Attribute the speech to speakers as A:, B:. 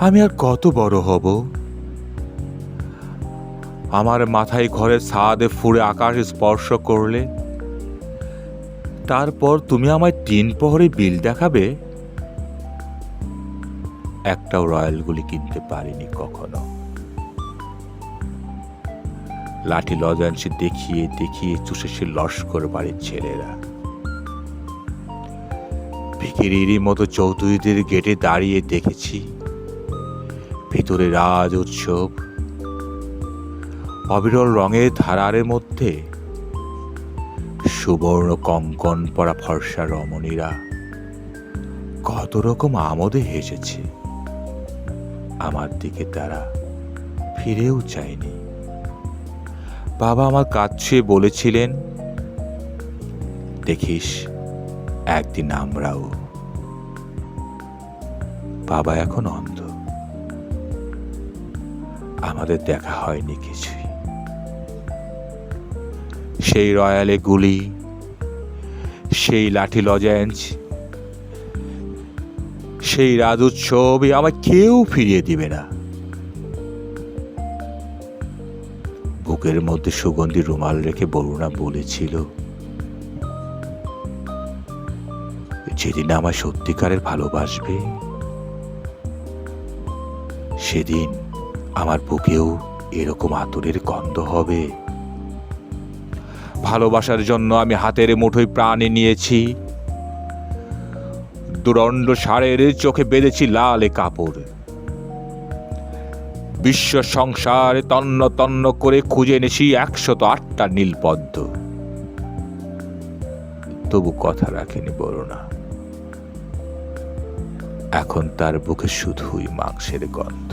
A: আমি আর কত বড় হব? আমার মাথায় ঘরের ছাদে ফুড়ে আকাশ স্পর্শ করলে, তারপর তুমি আমায় তিন প্রহরে বিল দেখাবে? একটাও রয়্যালগুলি কিনতে পারিনি কখনো। লাঠি লজান্সি দেখিয়ে দেখিয়ে চুষে সে লস্কর বাড়ির ছেলেরা। ভিকিরির মতো চৌধুরীদের গেটে দাঁড়িয়ে দেখেছি। ভিতরে রাজ উৎসব। অবিরল রঙের ধারারের মধ্যে সুবর্ণ কঙ্কন পরা ফর্সা রমণীরা কত রকম আমোদে হেসেছে। আমার দিকে তারা ফিরেও চায়নি। বাবা আমার কাজ ছুঁয়ে বলেছিলেন, দেখিস, একদিন আমরাও। বাবা এখন অন্ধ। আমাদের দেখা হয়নি কিছুই। সেই রয়ালে গুলি, সেই লাঠি লজেন্স সেই রাজোৎসবে আমার কেউ ফিরিয়ে দিবে না। বুকের মধ্যে সুগন্ধি রুমাল রেখে বরুণা বলেছিল, যেদিন আমার সত্যিকারের ভালোবাসবে, সেদিন আমার বুকেও এরকম আতরের গন্ধ হবে। ভালোবাসার জন্য আমি হাতের মুঠোয় প্রাণে নিয়েছি। দুরণ্ড সারের চোখে বেঁধেছি লাল কাপড়। বিশ্ব সংসার তন্ন তন্ন করে খুঁজে এনেছি একশত আটটা নীলপদ্ম। তবু কথা রাখেনি না এখন তার বুকে শুধুই মাংসের গন্ধ।